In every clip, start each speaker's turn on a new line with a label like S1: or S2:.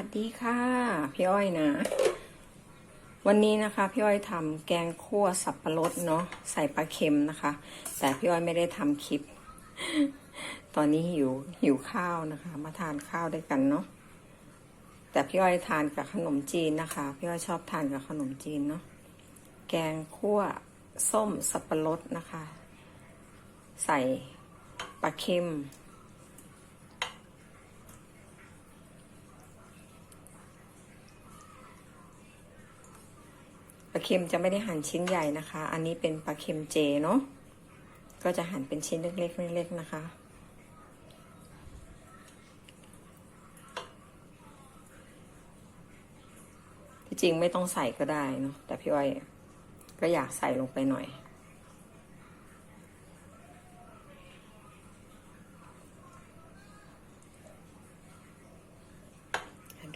S1: ัสดีค่ะ พี่อ้อยนะ วันนี้นะคะพี่อ้อยทำแกงคั่วสับปะรดเนาะใส่ปลาเค็มนะคะ แต่พี่อ้อยไม่ได้ทำคลิป ตอนนี้หิวหิวข้าวนะคะ มาทานข้าวด้วยกันเนาะแต่พี่อ้อยทานกับขนมจีนนะคะ พี่อ้อยชอบทานกับขนมจีนเนาะแกงคั่วส้มสับปะรดนะคะ ใส่ปลาเค็ม ลาเค็มจะไม่ได้หั่นชิ้นใหญ่นะคะ อันนี้เป็นปลาเค็มเจเนาะ ก็จะหั่นเป็นชิ้นเล็กๆเล็กๆนะคะ ที่จริงไม่ต้องใส่ก็ได้เนาะ แต่พี่อ้อยก็อยากใส่ลงไปหน่อย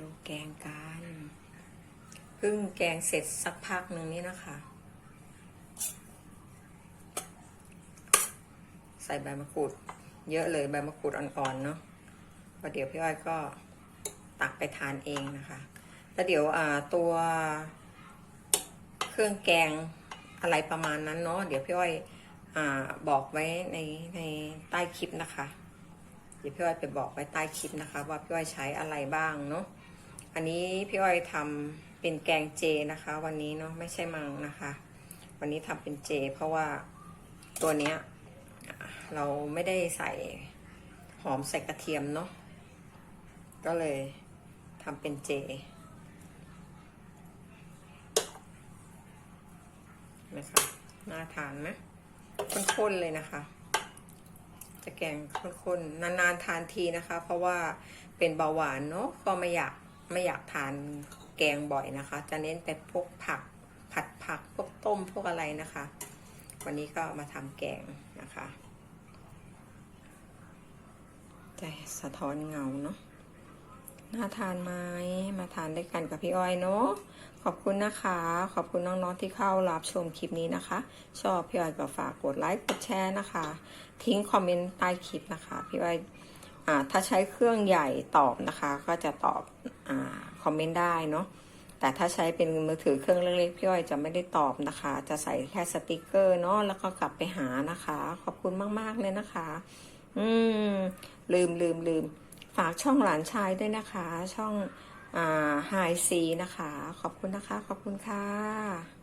S1: ดูแกงกัน พิ่งแกงเสร็จสักพักหนึ่งนี่นะคะ ใส่ใบมะกรูด เยอะเลยใบมะกรูดอ่อนๆเนาะพอเดี๋ยวพี่อ้อยก็ตักไปทานเองนะคะแล้วเดี๋ยวอ่าตัวเครื่องแกงอะไรประมาณนั้นเนาะเดี๋ยวพี่อ้อยอ่าบอกไว้ในในใต้คลิปนะคะ เดี๋ยวพี่อ้อยไปบอกไว้ใต้คลิปนะคะ ว่าพี่อ้อยใช้อะไรบ้างเนาะอันนี้พี่อ้อยทำ เป็นแกงเจนะคะ วันนี้เนาะไม่ใช่มังนะคะ วันนี้ทำเป็นเจ เพราะว่าตัวเนี้ยเราไม่ได้ใส่หอมใส่กระเทียมเนาะก็เลยทำเป็นเจ นะคะน่าทานไหมข้นๆเลยนะคะ จะแกงข้นๆนานๆทานทีนะคะ เพราะว่าเป็นเบาหวานเนาะก็ไม่อยากไม่อยากทาน กงบ่อยนะคะ จะเน้นแต่พวกผัก ผัดผักพวกต้มพวกอะไรนะคะ วันนี้ก็มาทำแกงนะคะใจสะท้อนเงาเนาะน่าทานไหมมาทานด้วยกันกับพี่อ้อยเนาะขอบคุณนะคะ ขอบคุณน้องๆที่เข้ารับชมคลิปนี้นะคะ ชอบพี่อ้อยก็ฝากกดไลค์กดแชร์นะคะ ทิ้งคอมเมนต์ใต้คลิปนะคะ พี่อ้อยอ่าถ้าใช้เครื่องใหญ่ตอบนะคะ ก็จะตอบ คอมเมนต์ได้เนาะแต่ถ้าใช้เป็นมือถือเครื่องเล็กๆพี่อ้อยจะไม่ได้ตอบนะคะ จะใส่แค่สติกเกอร์เนาะแล้วก็กลับไปหานะคะ ขอบคุณมากๆเลยนะคะ อืม ลืมลืมลืมฝากช่องหลานชายด้วยนะคะ ช่องอ่าไฮซีนะคะ ขอบคุณนะคะ ขอบคุณค่ะ